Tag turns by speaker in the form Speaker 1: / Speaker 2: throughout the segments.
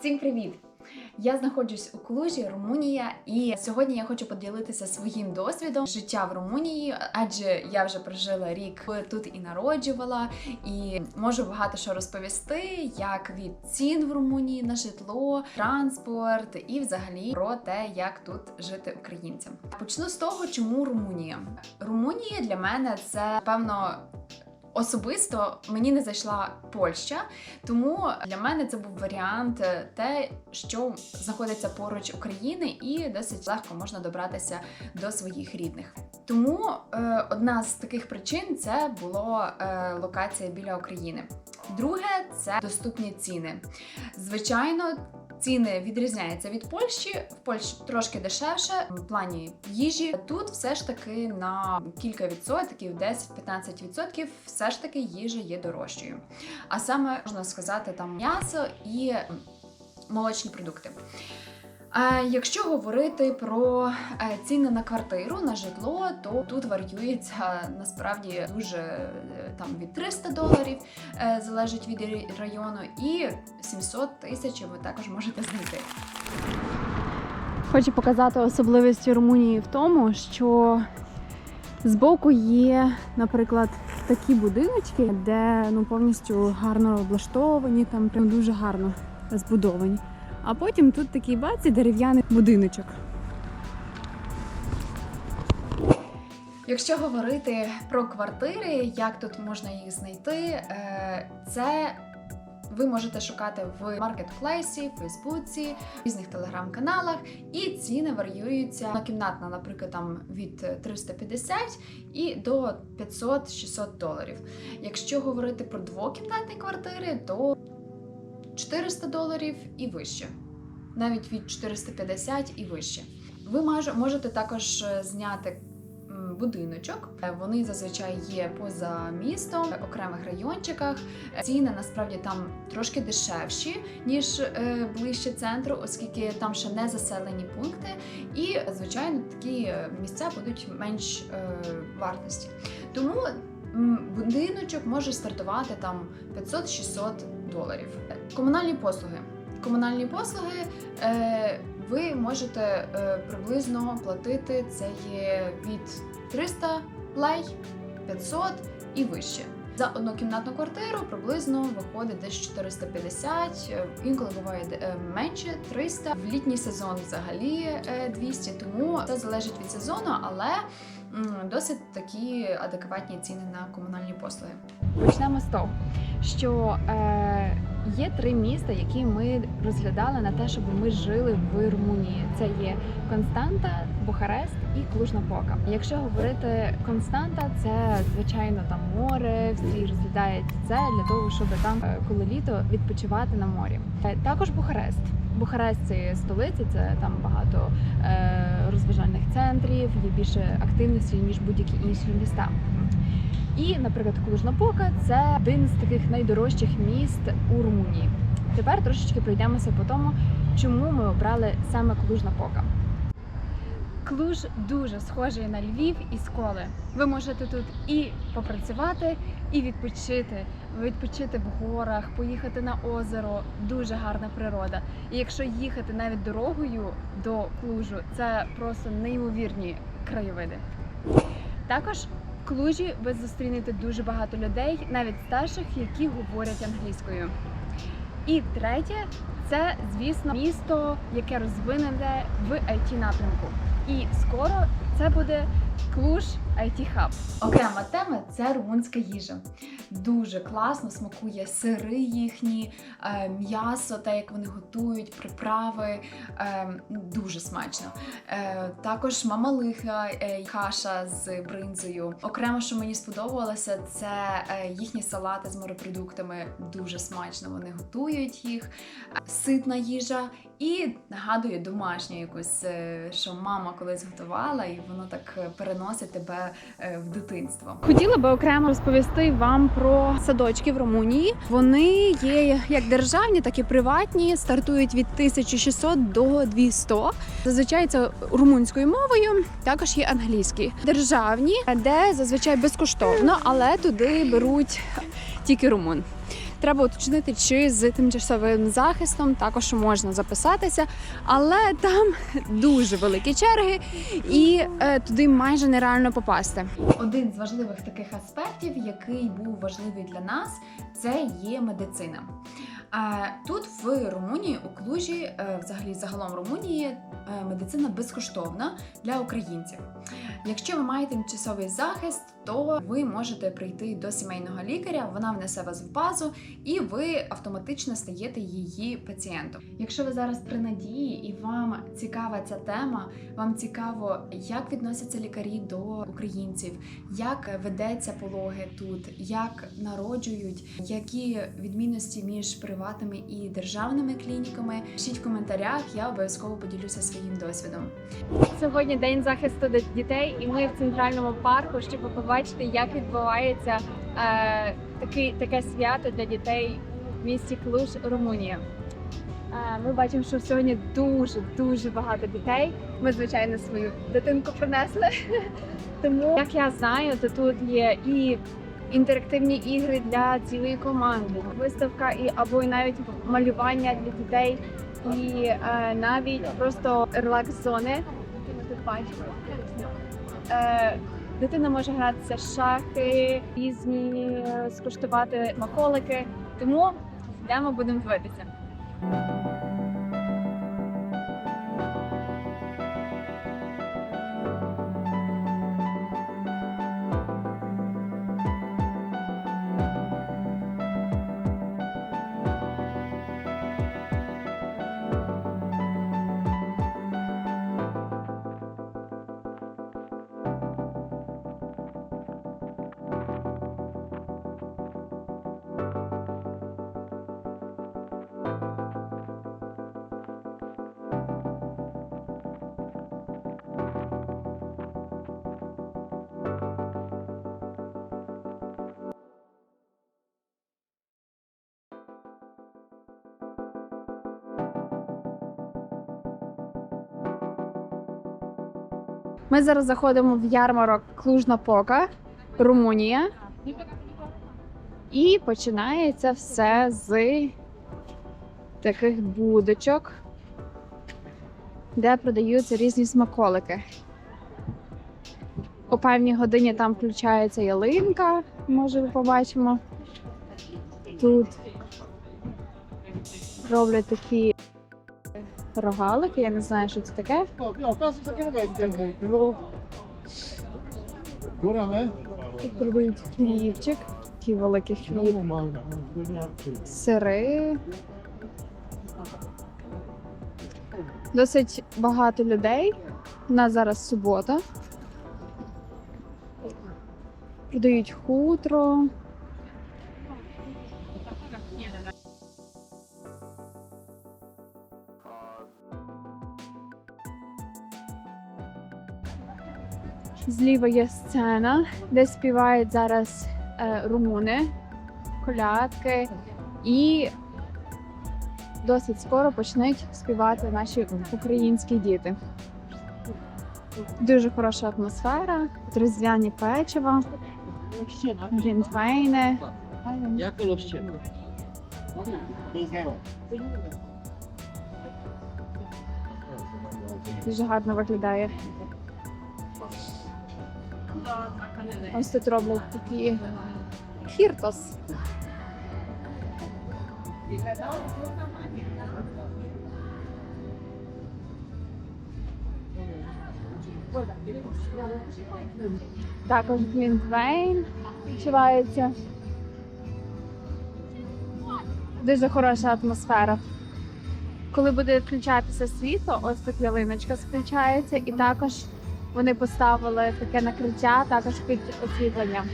Speaker 1: Всім привіт! Я знаходжусь у Клужі, Румунія, і сьогодні я хочу поділитися своїм досвідом життя в Румунії, адже я вже прожила рік тут і народжувала, і можу багато що розповісти, як від цін в Румунії на житло, транспорт і взагалі про те, як тут жити українцям. Почну з того, чому Румунія. Румунія для мене це певно. Особисто мені не зайшла Польща, тому для мене це був варіант е, те, що знаходиться поруч України, і досить легко можна добратися до своїх рідних. Тому е, одна з таких причин це було е, локація біля України. Друге це доступні ціни. Звичайно. Ціни відрізняються від Польщі. В Польщі трошки дешевше в плані їжі. Тут все ж таки на кілька відсотків, 10-15 відсотків, все ж таки їжа є дорожчою. А саме можна сказати, там м'ясо і молочні продукти. Якщо говорити про е, ціни на квартиру, на житло, то тут варіюється насправді дуже е, там від 300 доларів, е, залежить від району, і 700 тисяч ви також можете знайти.
Speaker 2: Хочу показати особливості Румунії в тому, що збоку є, наприклад, такі будиночки, де ну повністю гарно облаштовані, там прям дуже гарно збудовані. А потім тут такий баці дерев'яний будиночок.
Speaker 1: Якщо говорити про квартири, як тут можна їх знайти, е, це ви можете шукати в маркетплейсі, Фейсбуці, різних телеграм-каналах, і ціни варіюються на кімнатна, наприклад, там від 350 і до 500-600 доларів. Якщо говорити про двокімнатні квартири, то 400 доларів і вище, навіть від 450 і вище. Ви можете також е, зняти будиночок. Е, Вони зазвичай є поза містом, в окремих райончиках. Е, Ціни насправді там трошки дешевші, ніж ближче центру, оскільки там ще не заселені пункти. І, звичайно, такі місця будуть менш вартості. Тому будиночок може стартувати там 500-600 доларів. Е, Комунальні послуги. Комунальні послуги е, ви можете е, приблизно платити це є від 300 лей, 500 і вище. За однокімнатну квартиру приблизно виходить десь 450, е, інколи буває е, менше 300. В літній сезон взагалі е, 200, тому це залежить від сезону, але досить такі адекватні ціни на комунальні послуги.
Speaker 2: Почнемо з того, що е, є три міста, які ми розглядали на те, щоб ми жили в Румунії. Це є Константа, Бухарест і Клужна Пока. Якщо говорити Константа, це звичайно там море, всі розглядають це для того, щоб там, е, коли літо, відпочивати на морі. Е, Також Бухарест. Бухарест це столиця, це там багато е, розважальних центрів, є більше активності ніж будь-які інші міста. І, наприклад, Клужнопока це один з таких найдорожчих міст у Румунії. Тепер трошечки пройдемося по тому, чому ми обрали саме Клуж-Напока. Клуж дуже схожий на Львів і Сколи. Ви можете тут і попрацювати, і відпочити. Відпочити в горах, поїхати на озеро. Дуже гарна природа. І якщо їхати навіть дорогою до Клужу, це просто неймовірні краєвиди. Також в Клужі ви зустрінете дуже багато людей, навіть старших, які говорять англійською. І третє, це, звісно, місто, яке розвинене в it напрямку. І скоро це буде Клуж IT Hub.
Speaker 1: Окрема тема це румунська їжа. Дуже класно смакує сири їхні, е, м'ясо, те, як вони готують, приправи. е, Дуже смачно. Е, Також мамалиха, каша з бринзою. Окремо, що мені сподобалося, це їхні салати з морепродуктами. Дуже смачно вони готують їх. Ситна їжа і нагадує домашню якусь, що мама колись готувала, і воно так переносить тебе в дитинство.
Speaker 2: Хотіла би окремо розповісти вам про садочки в Румунії. Вони є як державні, так і приватні. Стартують від 1600 до 200. Зазвичай це румунською мовою. Також є англійські державні, де зазвичай безкоштовно, але туди беруть тільки румун.
Speaker 1: Треба уточнити, чи з тимчасовим захистом також можна записатися, але там дуже великі черги, і е, туди майже нереально попасти.
Speaker 3: Один з важливих таких аспектів, який був важливий для нас, це є медицина. Тут в Румунії, у Клужі, е, взагалі загалом Румунії, е, медицина безкоштовна для українців. Якщо ви маєте тимчасовий захист, то ви можете прийти до сімейного лікаря, вона внесе вас в базу, і ви автоматично стаєте її пацієнтом. Якщо ви зараз при надії і вам цікава ця тема, вам цікаво, як відносяться лікарі до українців, як ведеться пологи тут, як народжують, які відмінності між приватними і державними клініками. Пишіть в коментарях, я обов'язково поділюся своїм досвідом.
Speaker 1: Сьогодні день захисту дітей, і ми в центральному парку, щоб побачити, як відбувається е, такий, таке свято для дітей в місті Клуж, Румунія. Е, ми бачимо, що сьогодні дуже дуже багато дітей. Ми, звичайно, свою дитинку принесли. Тому, як я знаю, то тут є і інтерактивні ігри для цілої команди, виставка і або навіть малювання для дітей, і е, навіть просто релакс-зони. Е, дитина може гратися в шахи, різні е, скуштувати смаколики. Тому йдемо, будемо дивитися. Ми зараз заходимо в ярмарок Клужна Пока, Румунія. І починається все з таких будочок, де продаються різні смаколики. О певній годині там включається ялинка, може ви побачимо. Тут роблять такі рогалики, я не знаю, що це таке. Тут продають хлібчик, такий великий хліб, сири. Досить багато людей. У нас зараз субота. Продають хутро. Зліва є сцена, де співають зараз е, румуни, колядки, і досить скоро почнуть співати наші українські діти. Дуже хороша атмосфера, різдвяні печива, глінтвейни. Дуже гарно виглядає. Ось тут роблять такі хіртос. Також Глінтвейн відчувається. Дуже хороша атмосфера. Коли буде включатися світло, ось тут ялиночка включається, і також вони поставили таке накриття, також під освітлення.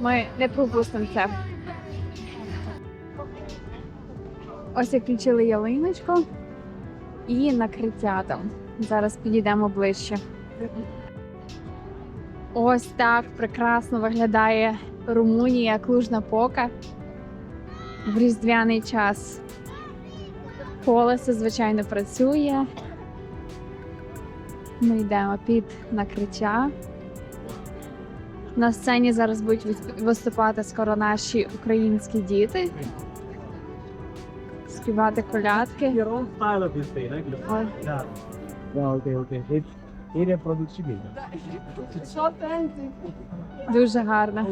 Speaker 1: Ми не пропустимо це. Ось як включили ялиночку і накриття там. Зараз підійдемо ближче. Ось так прекрасно виглядає Румунія, Клужна Пока в різдвяний час. Колесо, звичайно, працює. Ми йдемо під накриття. На сцені зараз будуть виступати скоро наші українські діти. Співати колядки.
Speaker 4: your own style of this thing, right?
Speaker 1: Ой.
Speaker 4: Yeah. Yeah, okay, okay. It's area producibility.
Speaker 1: Дуже гарно.